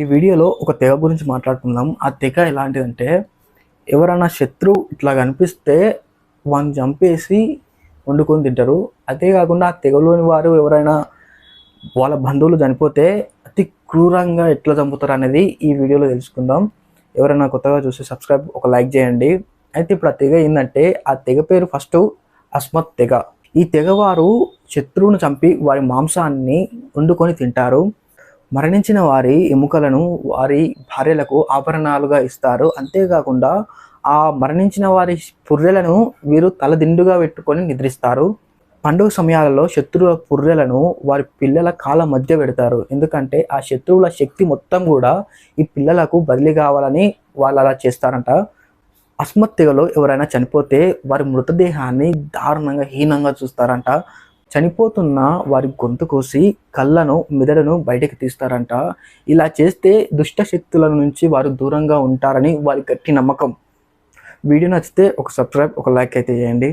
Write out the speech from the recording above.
ఈ వీడియోలో ఒక తెగ గురించి మాట్లాడుకుందాం. ఆ తెగ ఎలాంటిదంటే ఎవరైనా శత్రువు ఇట్లా కనిపిస్తే వాళ్ళని చంపేసి వండుకొని తింటారు. అదే కాకుండా ఆ తెగలోని వారు ఎవరైనా వాళ్ళ బంధువులు చనిపోతే అతి క్రూరంగా ఎట్లా చంపుతారు అనేది ఈ వీడియోలో తెలుసుకుందాం. ఎవరైనా కొత్తగా చూసి సబ్స్క్రైబ్ ఒక లైక్ చేయండి. అయితే ఇప్పుడు ఆ తెగ ఏంటంటే ఆ తెగ పేరు ఫస్ట్ అస్మత్ తెగ. ఈ తెగవారు శత్రువును చంపి వారి మాంసాన్ని వండుకొని తింటారు. మరణించిన వారి ఎముకలను వారి భార్యలకు ఆభరణాలుగా ఇస్తారు. అంతేకాకుండా ఆ మరణించిన వారి పుర్రెలను వీరు తలదిండుగా పెట్టుకొని నిద్రిస్తారు. పండుగ సమయాలలో శత్రువుల పుర్రెలను వారి పిల్లల కాళ్ళ మధ్య పెడతారు. ఎందుకంటే ఆ శత్రువుల శక్తి మొత్తం కూడా ఈ పిల్లలకు బదిలీ కావాలని వాళ్ళు అలా చేస్తారంట. అస్మత్తిగలో ఎవరైనా చనిపోతే వారి మృతదేహాన్ని దారుణంగా హీనంగా చూస్తారంట. చనిపోతున్న వారి గొంతు కోసి కళ్ళను మెదడును బయటకు తీస్తారంట. ఇలా చేస్తే దుష్ట శక్తుల నుంచి వారు దూరంగా ఉంటారని వారి గట్టి నమ్మకం. వీడియో నచ్చితే ఒక సబ్స్క్రైబ్ ఒక లైక్ అయితే చేయండి.